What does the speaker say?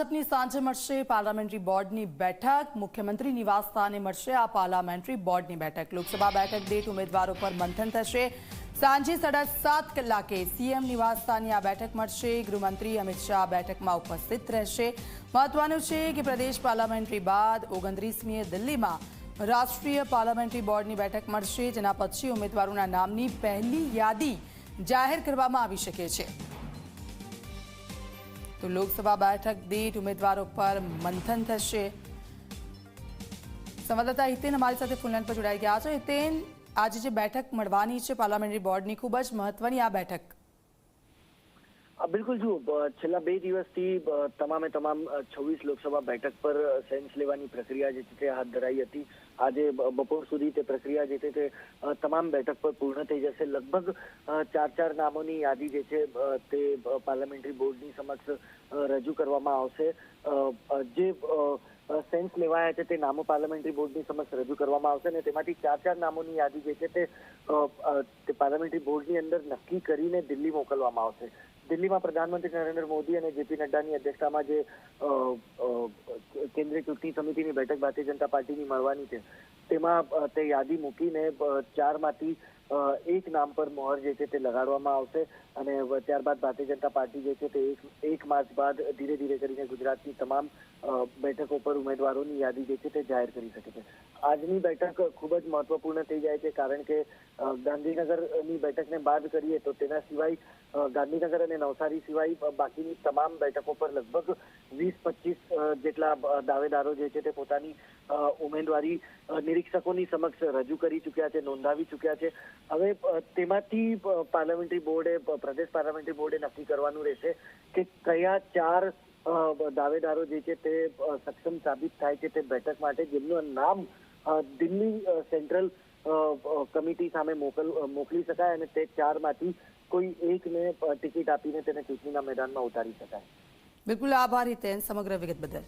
ભાજપની સાંજે મળશે પાર્લામેન્ટરી બોર્ડની બેઠક. મુખ્યમંત્રી નિવાસસ્થાને મળશે આ પાર્લામેન્ટરી બોર્ડની બેઠક. લોકસભા બેઠક દીઠ ઉમેદવારો પર મંથન થશે. સાંજે સાડા સાત કલાકે સીએમ નિવાસ સ્થાને આ બેઠક મળશે. ગૃહમંત્રી અમિત શાહ બેઠકમાં ઉપસ્થિત રહેશે. મહત્વનું છે કે પ્રદેશ પાર્લામેન્ટરી બાદ ઓગણત્રીસમીએ દિલ્હીમાં રાષ્ટ્રીય પાર્લામેન્ટરી બોર્ડની બેઠક મળશે, જેના પછી ઉમેદવારોના નામની પહેલી યાદી જાહેર કરવામાં આવી શકે છે. તો લોકસભા બેઠક દીઠ ઉમેદવારો પર મંથન થશે. સંવાદદાતા હિતેન અમારી સાથે ફોનલાઈન પર જોડાઈ ગયા છે. હિતેન, આજે જે બેઠક મળવાની છે, પાર્લામેન્ટરી બોર્ડની ખૂબ જ મહત્વની આ બેઠક. બિલકુલ જુઓ છેલ્લા બે દિવસથી તમામે તમામ છવ્વીસ લોકસભા બેઠક પર સેન્સ લેવાની પ્રક્રિયા જે છે તે હાથ ધરાઈ હતી. આજે બપોર સુધી તે પ્રક્રિયા જે છે તે તમામ બેઠક પર પૂર્ણ થઈ જશે. લગભગ ચાર ચાર નામોની યાદી જે છે તે પાર્લામેન્ટરી બોર્ડની સમક્ષ રજૂ કરવામાં આવશે. જે સેન્સ લેવાયા છે તે નામો પાર્લામેન્ટરી બોર્ડની સમક્ષ રજૂ કરવામાં આવશે અને તેમાંથી ચાર ચાર નામોની યાદી જે છે તે પાર્લામેન્ટરી બોર્ડની અંદર નક્કી કરીને દિલ્હી મોકલવામાં આવશે. દિલ્હીમાં પ્રધાનમંત્રી નરેન્દ્ર મોદી અને જેપી નડ્ડાની અધ્યક્ષતામાં જે કેન્દ્રીય ચૂંટણી સમિતિની બેઠક ભારતીય જનતા પાર્ટીની મળવાની છે. તેમાં તે યાદી મૂકીને ચારમાંથી એક નામ પર મોહર જે છે તે લગાડવામાં આવશે અને ત્યારબાદ ભારતીય જનતા પાર્ટી જે છે તે એક એક માર્ચ બાદ ધીરે ધીરે કરીને ગુજરાતની તમામ બેઠકો પર ઉમેદવારોની યાદી જે છે તે જાહેર કરી શકે છે. આજની બેઠક ખૂબ જ મહત્વપૂર્ણ થઈ જાય છે કારણ કે ગાંધીનગરની બેઠકને બાદ કરીએ તો તેના સિવાય ગાંધીનગર અને નવસારી સિવાય બાકીની તમામ બેઠકો પર લગભગ વીસ, પચીસ જેટલા દાવેદારો જે છે તે પોતાની ઉમેદવારી નિરીક્ષકોની સમક્ષ રજૂ કરી ચૂક્યા છે, નોંધાવી ચૂક્યા છે. હવે તેમાંથી પાર્લામેન્ટરી બોર્ડે પ્રદેશ પાર્લામેન્ટરી બોર્ડે નક્કી કરવાનું રહેશે કે કયા ચાર દાવેદારો જે છે તે સક્ષમ સાબિત થાય છે તે બેઠક માટે, જેમનું નામ દિલ્હી સેન્ટ્રલ કમિટી સામે મોકલ મોકલી શકાય અને તે ચારમાંથી કોઈ એકને ટિકિટ આપીને તેને ચૂંટણીના મેદાનમાં ઉતારી શકાય. બિલકુલ આભાર હિતેન સમગ્ર વિગત બદલ.